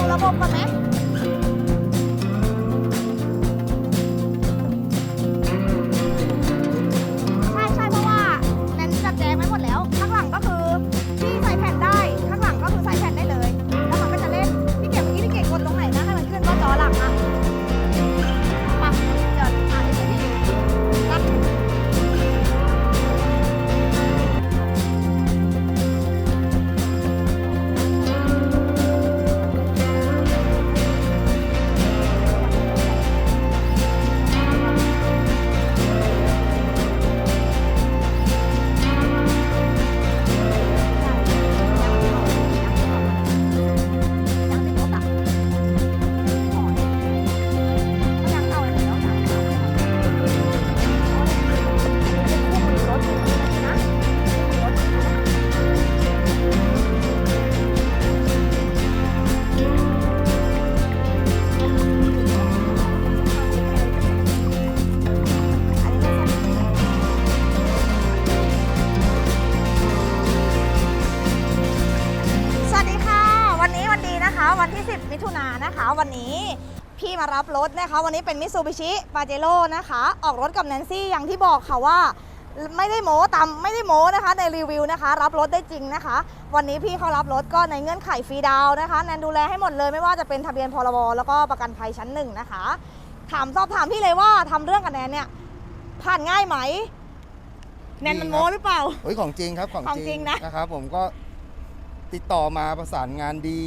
ดูระบบก่อนไหม รับรถนะคะ วันนี้เป็นมิ t ซูบิชิปาเจโร่นะคะ ออกรถกับแนนซี่อย่างที่บอกค่ะว่า ไม่ได้โม้ตามไม่ได้โม้นะคะ ในรีวิวนะคะ รับรถได้จริงนะคะ วันนี้พี่เขารับรถก็ในเงื่อนไขฟรีดาวน์นะคะแนนดูแลให้หมดเลยไม่ว่าจะเป็นทะเบียนพรบแล้วก็ประกันภัยชั้นหนึ่งนะคะ ถามสอบถามพี่เลยว่าทำเรื่องกับแนนเนี่ยผ่านง่ายไหมแนนมันโม้หรือเปล่าเฮ้ยของจริงครับของของจริงนะนะครับผมก็ติดต่อมาประสานงานดี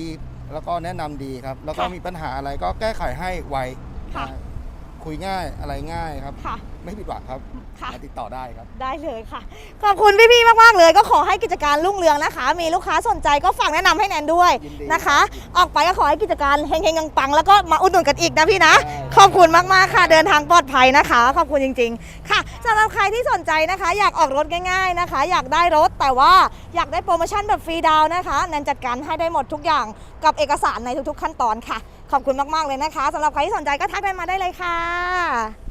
แล้วก็แนะนำดีครับ แล้วก็ค่ะมีปัญหาอะไรก็แก้ไขให้ไวค่ะ นะ คุยง่ายอะไรง่ายครับ ค่ะ ไม่ผิดหวังครับค่ะ มาติดต่อได้ครับ ได้เลยค่ะ ขอบคุณพี่ๆ มากๆ เลย ก็ขอให้กิจการรุ่งเรืองนะคะ มีลูกค้าสนใจก็ฝากแนะนำให้แนนด้วยยินดีนะคะ ออกไปก็ขอให้กิจการเฮงๆปังๆแล้วก็มาอุดหนุนกันอีกนะพี่นะ ได้ ขอบคุณมากๆ ค่ะ เดินทางปลอดภัยนะคะ ขอบคุณจริง ๆ ค่ะสำหรับใครที่สนใจนะคะ อยากออกรถง่าย ๆนะคะ อยากได้รถแต่ว่าอยากได้โปรโมชั่นแบบฟรีดาวน์นะคะแนนจัดการให้ได้หมดทุกอย่างกับเอกสารในทุกๆ ขั้นตอนค่ะ ขอบคุณมากๆเลยนะคะสำหรับใครที่สนใจก็ทักแนนมาได้เลยค่ะ